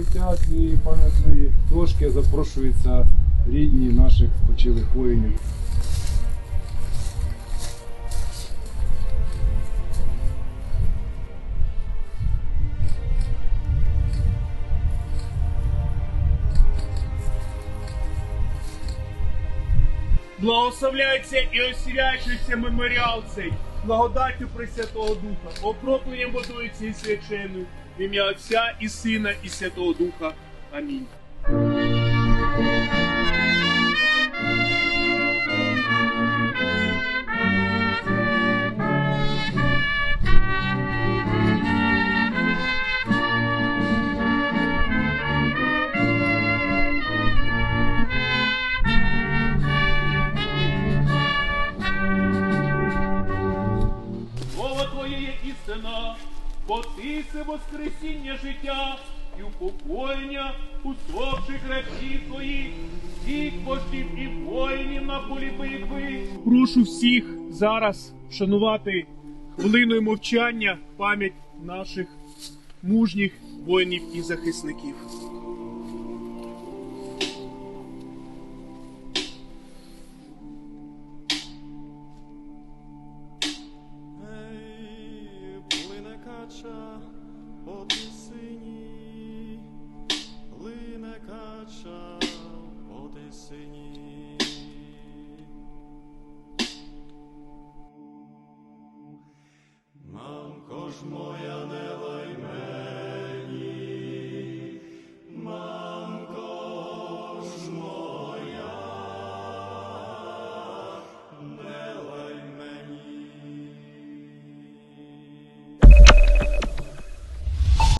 відкриття цієї пам'ятної дошки запрошуються рідні наших спочилих воїнів. Благословляється і освячується меморіал цей, благодаттю Пресвятого Духа, окропленням водою цієї свяченою, в ім'я Отця і Сина, і Святого Духа. Амінь. Істина, бо Ти це воскресіння життя і упокоєння усопших речів Твоїх, всіх поштів і воїнів на полі битви. Прошу всіх зараз вшанувати хвилиною мовчання пам'ять наших мужніх воїнів і захисників. dusz moja.